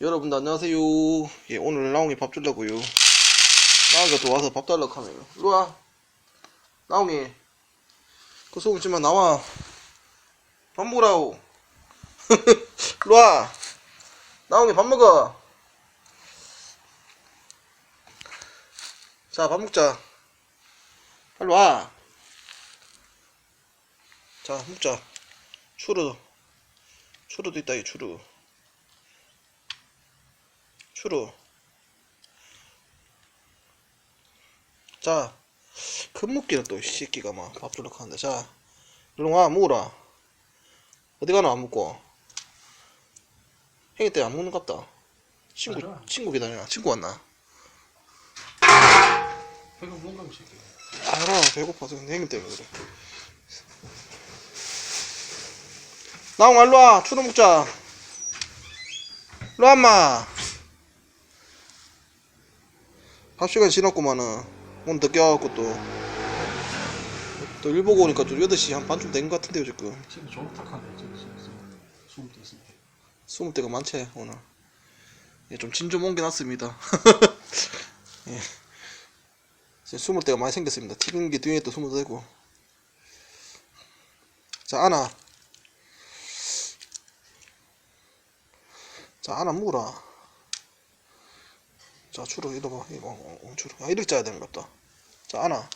여러분들 안녕하세요. 예, 오늘 나옹이 밥 주려고요. 나옹이가 또 와서 밥 달라고 하네요. 일로와. 나옹이. 그 속을 지만 나와. 밥 먹으라고. 일로와. 나옹이 밥 먹어. 자, 밥 먹자. 빨리 와. 자, 먹자. 추루. 추루도 있다, 이 추루. 추루. 자, 큰 먹기는 또, 이 새끼가 막, 밥 주려고 하는데. 자, 일로 와, 먹어라. 어디 가나 안 먹고. 형이 때문에 안 먹는 것 같다. 친구, 맞아. 친구 기다려. 친구 왔나? 배가 뭔가 이 새끼. 알아, 배고파서. 근데 형님 때문에 그래. 나옹, 일로 와. 추루 먹자. 일로 와, 인마. 밥 시간 지났구만은. 오늘 늦게 와갖고 또. 또 일 보고 오니까 좀 8시 한 반쯤 된 것 같은데요, 지금. 지금 저거 탁하네. 지금 지금 숨을 때 있을 때. 숨을 데가 많지, 오늘. 예, 좀진좀 옮겨 놨습니다. 예. 이제 숨을 데가 많이 생겼습니다. 튀김기 뒤에 또 숨어도 되고. 자, 안아. 자, 안아 먹어라. 자, 추루, 이리 봐. 이거, 어, 어, 추루. 아, 이렇게 짜야 되는 것 같다. 자, 안아.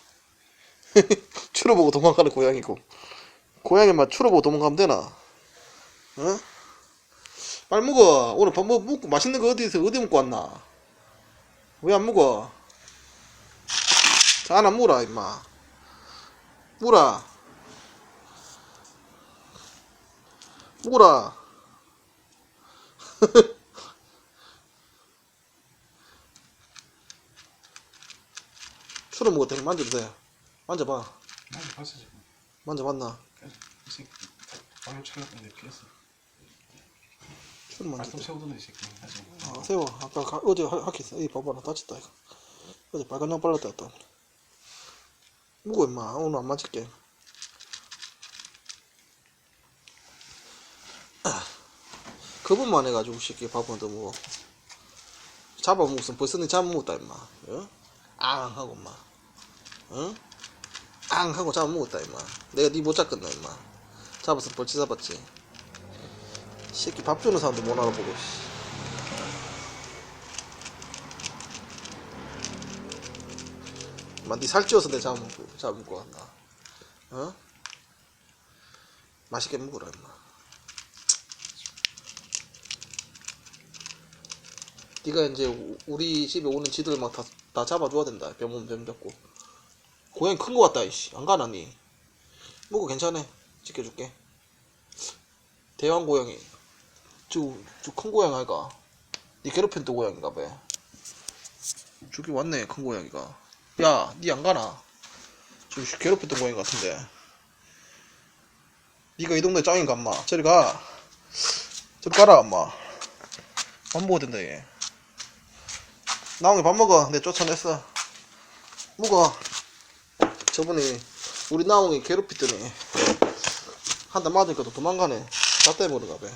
추루 보고 도망가는 고양이고. 고양이 막 추루 보고 도망가면 되나? 어? 빨리 먹어. 오늘 밥 먹, 먹고 맛있는 거 어디서 어디 먹고 왔나? 왜 안 먹어? 자, 하나 물어, 임마. 물어. 물어. 먹어도 돼. 만져도 돼. 만져봐. 나도 봤어 지금. 만져봤나? 이 새끼. 방금 차렸는데 피했어. 술 만져. 발톱 세우더니 이 새끼. 아직. 아, 세워. 아까 가, 어제 하- 하겠어. 이 봐봐라. 다쳤다, 이거. 어제 빨간 양 발랐다, 했다. 무거, 임마. 오늘 안 맞을게. 아, 거분만 해가지고, 새끼 밥은 더 먹어. 잡아먹으면 벌써 니 잡아먹었다, 임마. 어? 앙! 하고, 임마. 어? 앙! 하고 잡아먹었다, 임마. 내가 니 못 잡겠나, 임마. 잡아서 벌써 잡았지. 새끼 밥 주는 사람도 못 알아보고, 씨. 만니 살찌워서 내 잡은 거 같나? 어? 맛있게 먹어라 임마. 네가 이제 우- 우리 집에 오는 지들 막 다 다 잡아줘야 된다. 병원 병 잡고. 고양이 큰 거 같다 이씨. 안 가나 니? 먹어 괜찮아. 지켜줄게. 대왕 고양이. 저저큰 고양이 아이가. 니 괴롭힌 또 고양이가 봐. 저기 왔네 큰 고양이가. 야, 니 안 가나? 좀 괴롭혔던 고양이 같은데. 니가 이 동네 짱인가, 엄마? 저리 가. 저리 가라, 엄마. 밥 먹어야 된다, 얘. 나옹이 밥 먹어. 내 쫓아냈어. 먹어. 저번에 우리 나옹이 괴롭히더니 한 대 맞으니까 또 도망가네. 나 때문에 그런가 봐.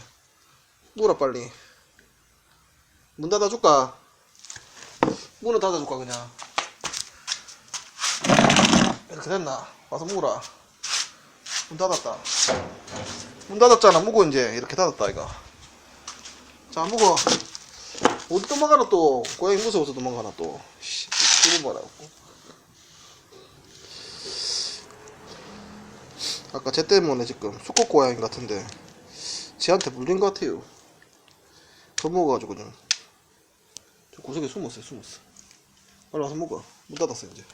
물어, 빨리. 문 닫아줄까? 문을 닫아줄까, 그냥. 이렇게 됐나? 와서 먹어라. 문 닫았다. 문 닫았잖아. 먹어 이제 이렇게 닫았다 이거. 자 먹어. 어디 도망가나 또 고양이 무서워서 도망가나 또. 씨, 이거 뭐라고. 아까 쟤 때문에 지금 수컷 고양이 같은데 쟤한테 물린 것 같아요. 겁먹어가지고 좀. 저 구석에 숨었어요, 숨었어. 빨리 와서 먹어. 문 닫았어 이제.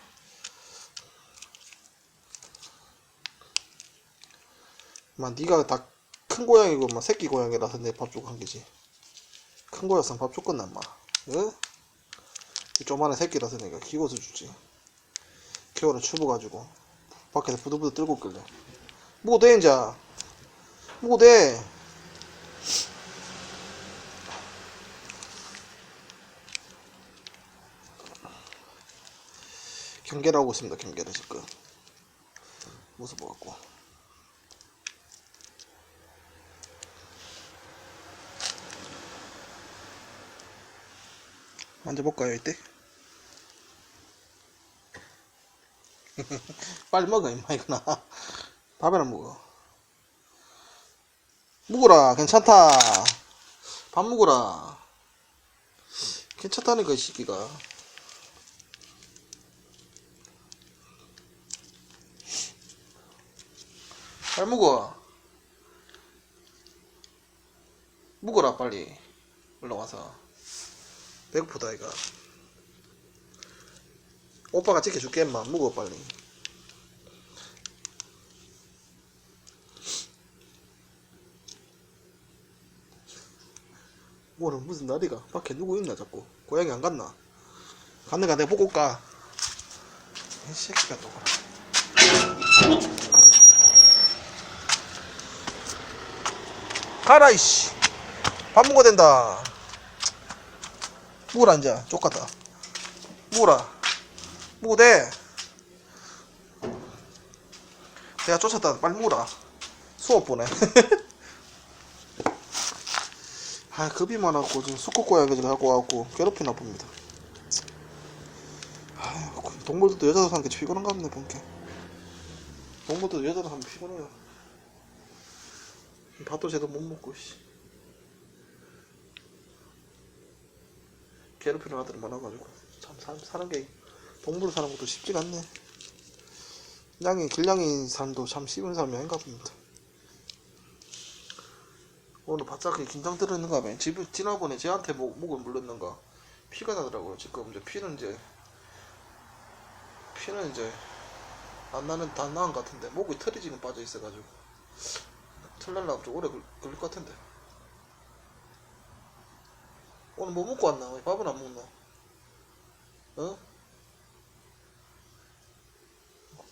막 네가 다 큰 고양이고 막 새끼 고양이라서 내 밥 주고 한 게지. 큰 거였으면 밥 줬겠나 마. 예? 조만한 새끼라서 내가 키워서 주지. 겨울에 추워가지고 밖에서 부들부들 떨고 있길래. 이제. 뭐 돼. 경계를 하고 있습니다, 경계를 지금. 모습 보갖고. 만져볼까요 이때? 빨리 먹어 임마 이거나 밥이나 먹어. 먹어라. 괜찮다. 밥 먹어라. 괜찮다니까 이 새끼가. 잘 먹어. 먹어라 빨리. 올라와서. 배고프다 이가 오빠가 지켜줄게 임마. 먹어 빨리 오늘 무슨 날이가? 밖에 누구 있나 자꾸? 고양이 안 갔나? 갔는가 내가 보고 올까? 이 새끼가 또 그래. 가라 이씨. 밥 먹어야 된다. 이제. 쫓갔다 먹으라. 먹어도 돼. 내가 쫓았다. 빨리 먹으라. 수업 보네 아 급이 많아갖고 지금 수컷 고양이 지금 갖고 와갖고 괴롭히나 봅니다. 아 동물들도 여자도 사는 게 피곤한가 보네 본게 동물들도 여자도 사면 피곤해요. 밥도 제대로 못 먹고 씨. 괴롭히는 아들이 많아가지고 참 사, 사는 게 동물을 사는 것도 쉽지가 않네. 양이 길냥이 삶도 참 쉬운 삶이 아닌가 봅니다 오늘 바짝 긴장 들었는가 봐요 집, 지난번에 쟤한테 목, 목을 물렸는가 피가 나더라고요 지금 이제 피는 이제 피는 이제 안 나는 다 나은 것 같은데 목이 털이 지금 빠져 있어가지고 털 날라면 좀 오래 걸- 걸릴 것 같은데 오늘 뭐 먹고 왔나? 왜 밥은 안 먹나? 어?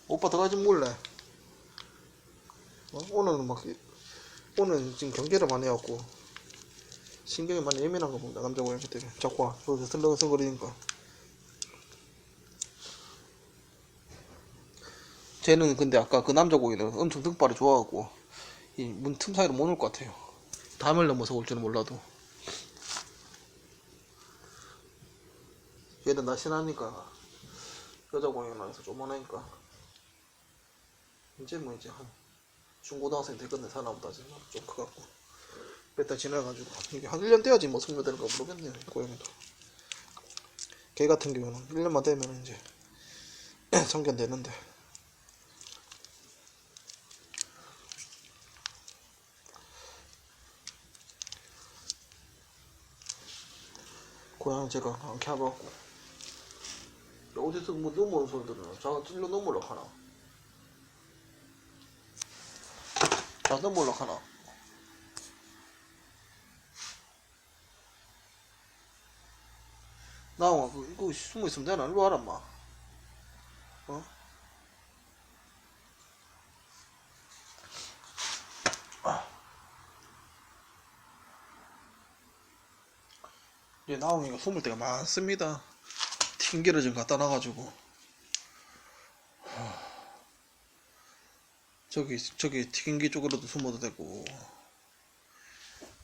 오빠 더 가지 먹을래? 어? 오늘은 막 이- 오늘 지금 경계를 많이 해갖고 신경이 많이 예민한 거 봅니다 남자 고양이 때문에. 자꾸 와. 저기서 슬렁슬렁거리니까. 쟤는 근데 아까 그 남자 고양이는 엄청 등발이 좋아갖고 이 문 틈 사이로 못 올 것 같아요. 담을 넘어서 올 줄은 몰라도. 얘는 날씬하니까 여자 고양이만 해서 조만하니까. 이제 뭐 이제 한 중고등학생 되겠네 사나보다. 지금 좀 커갖고. 몇달 지나가지고. 이게 한 1년 돼야지 뭐 성묘되는 거 모르겠네요 이 고양이도. 개 같은 경우는 1년만 되면 이제 성견되는데. 고양이 제가 안 켜봐갖고. 어디서 뭐 넘어오는 소리 들으나? 자가 찔러 넘어올라 하 나자 넘어올라 하나. 나와 그 이거 숨어 있으면 되나? 일로 와라 마. 어? 이제 나옹이가 숨을 때가 많습니다. 튕기를 좀 갖다 놔가지고 저기 저기 튀김기 쪽으로도 숨어도 되고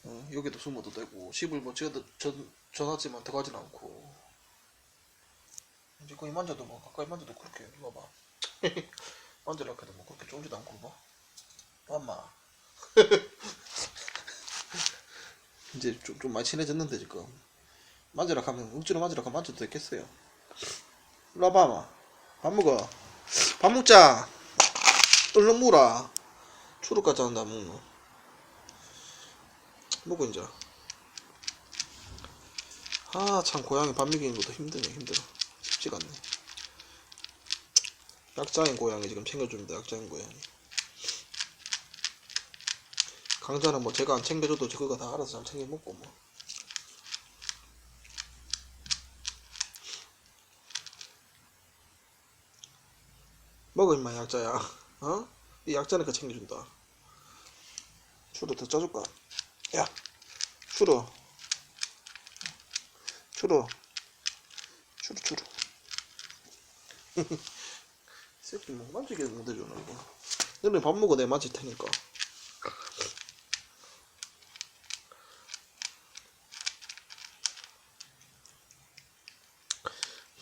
어, 여기도 숨어도 되고 집을 뭐 제가 전 전화지만 들어가진 않고. 이제 거의 만져도 뭐 가까이 만져도 그렇게 이거 봐. 만져라 해도 뭐 그렇게 쫄지도 않고 봐 엄마. 이제 좀, 좀 많이 친해졌는데 지금. 만져라 하면 억지로 만져라 하면 만져도 됐겠어요. 일로 와봐 마. 밥 먹어. 밥 먹자 얼른 물어 추룩까지 한다 먹노. 먹어 이제. 아 참 고양이 밥 먹이는 것도 힘드네 힘들어. 쉽지가 않네. 약장인 고양이 지금 챙겨줍니다 약장인 고양이. 강자는 뭐 제가 안 챙겨줘도 저거가 다 알아서 잘 챙겨 먹고 뭐. 먹어 임마 약자야 어? 이 약자니까 챙겨준다. 추루 더 짜줄까? 야 추루 추루 추루 이 새끼 뭐 만지게 못해주나 이거 너네 밥 먹어 내가 만질 테니까.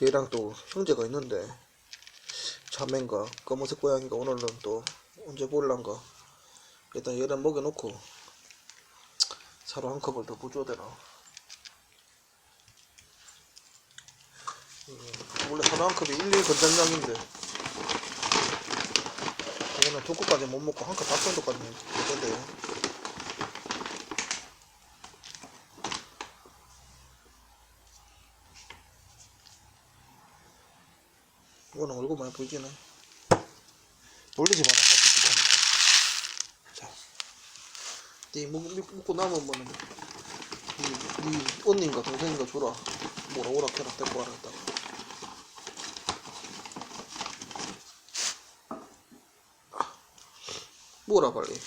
얘랑 또 형제가 있는데 자매인가 검은색 고양이가 오늘은 또 언제 볼란가 일단 얘를 먹여놓고 차로 한 컵을 더 부줘야 되나 음, 원래 차로 한 컵이 1, 2 건장량인데 얘는 두 컵까지 못 먹고 한 컵 반 정도까지는 되던데 이거는 얼굴 많이 보이지네. 놀리지 마라 자, 네 먹, 먹- 먹고 남으면은 네, 네 언니인가 동생인가 줘라. 뭐라 오라 캐라 데리고 와라 했다가. 뭐라 빨리.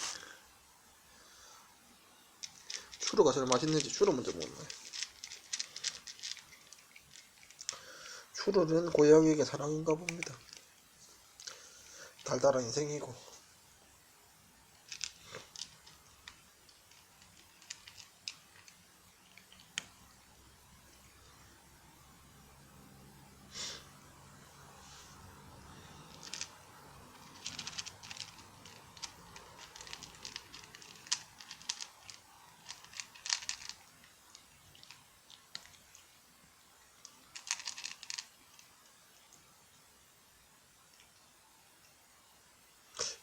추루가 제일 맛있는지 추루 먼저 먹네 추루는 고양이에게 사랑인가 봅니다. 달달한 인생이고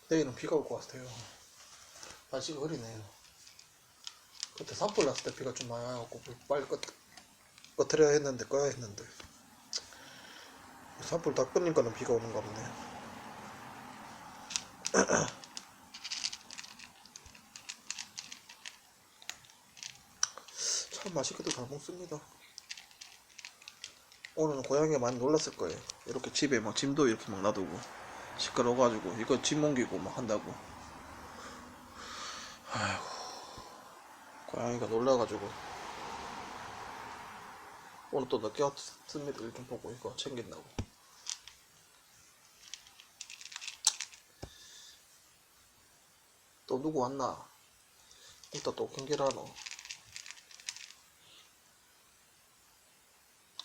내일은 비가 올 것 같아요. 날씨가 흐리네요. 그때 산불 났을 때 비가 좀 많이 와갖고 불 빨리 꺼, 꺼트려야 했는데 꺼야 했는데 산불 다 끄니까는 비가 오는가 보네. 참 맛있게도 잘 먹습니다. 오늘은 고양이가 많이 놀랐을 거예요. 이렇게 집에 막 짐도 이렇게 막 놔두고 시끄러워가지고 이거 짐 옮기고 막 한다고. 아이고 고양이가 놀라가지고 오늘 또 늦게 왔습니다. 일좀 보고 이거 챙긴다고. 또 누구 왔나? 이따 또 경기를 하노.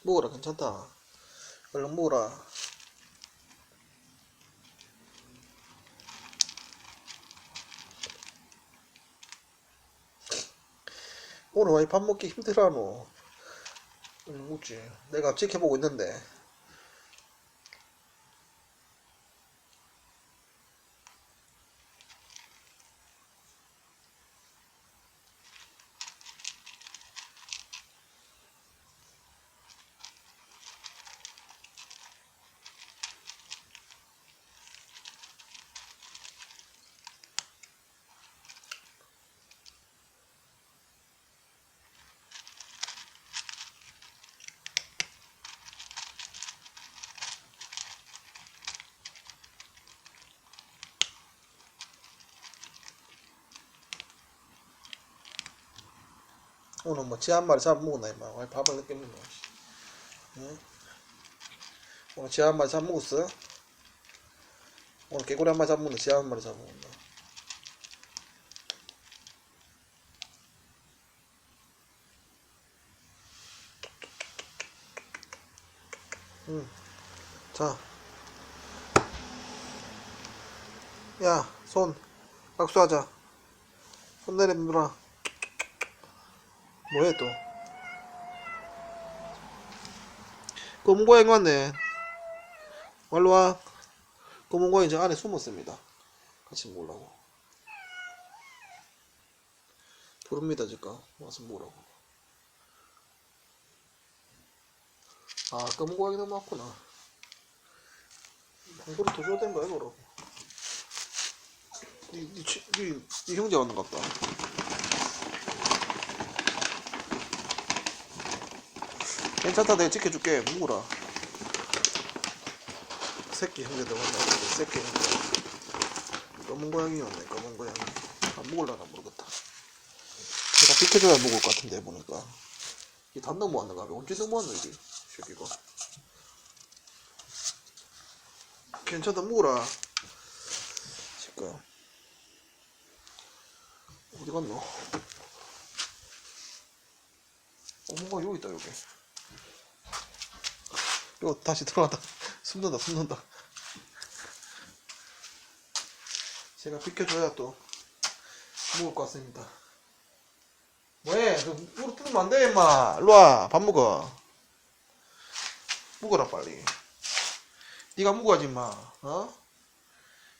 먹어라 괜찮다. 얼른 먹어라. 오늘 왜밥 먹기 힘들어하노? 응, 먹지. 내가 지켜보고 있는데. 오늘 뭐지 한 마리 잡아 먹었나 임마. 왜 밥을 늦게? 씨. 응? 오늘 지 한 마리 잡아 먹었어? 오늘 개구리 한 마리 잡아 먹었나? 지한 마리 잡아 먹었나? 응. 자. 야, 손. 박수하자. 손 내려놓으라. 뭐해 또? 검은 고양이 왔네. 말로 와. 검은 고양이 저 안에 숨었습니다. 같이 먹으려고. 부릅니다 지금. 와서 먹으라고. 아 검은 고양이 너무 왔구나. 한 그릇 더 줘야 거야 이거라고. 니, 니, 치- 니, 니 형제 왔는 것 같다. 괜찮다. 내가 지켜줄게. 먹어라. 새끼 형제들 왔나 새끼 형제. 검은 고양이였네. 검은 고양이. 안 먹을라나 모르겠다. 내가 비켜줘야 먹을 것 같은데 보니까. 이게 단 넘어왔는가 봐 언제 넘어왔노 이게 새끼가? 괜찮다. 먹어라. 지금 어디 갔노? 고양이 여기 있다 여기 이거 다시 들어간다. 숨는다, 숨는다. 제가 비켜줘야 또 먹을 것 같습니다. 뭐해? 그 물어 뜯으면 안 돼, 임마. 일로 와. 밥 먹어. 먹어라, 빨리. 네가 먹어야지, 임마. 어?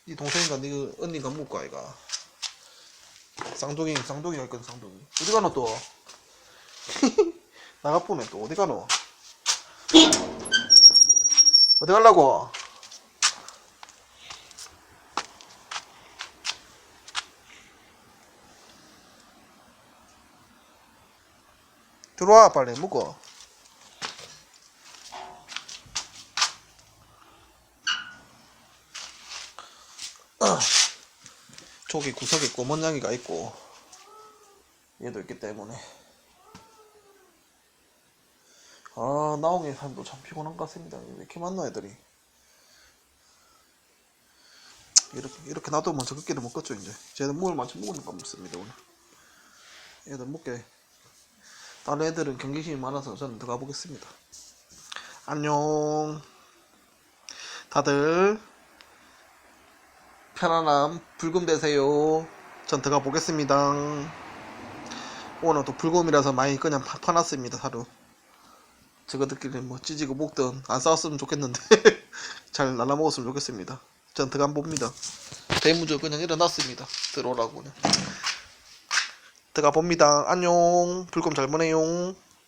네 동생인가, 네 언니가 먹을 거 아이가. 쌍둥이, 쌍둥이가 있거든, 쌍둥이. 어디 가노, 또? 나가보네, 또. 어디 가노? 어디 가려고? 들어와 빨리 아, 저기 구석에 꼬먼 양이가 있고 얘도 있기 때문에 아 나옹의 삶도 참 피곤한 것 같습니다. 왜 이렇게 많나 애들이? 이렇게 이렇게 놔두면 저것끼리 먹겠죠 이제. 쟤는 먹을 만큼 거 먹습니다 오늘. 얘들 먹게. 다른 애들은 경계심이 많아서 저는 들어가 보겠습니다. 안녕. 다들 편안함 불금 되세요. 전 들어가 보겠습니다. 오늘 또 불금이라서 많이 그냥 파, 파놨습니다 하루 저거들끼리 뭐 찌지고 먹든 안 싸웠으면 좋겠는데 잘 날라 먹었으면 좋겠습니다. 전 들어간 봅니다. 대무조 그냥 일어났습니다. 들어오라고 그냥. 들어가 봅니다. 안녕. 불금 잘 보내요.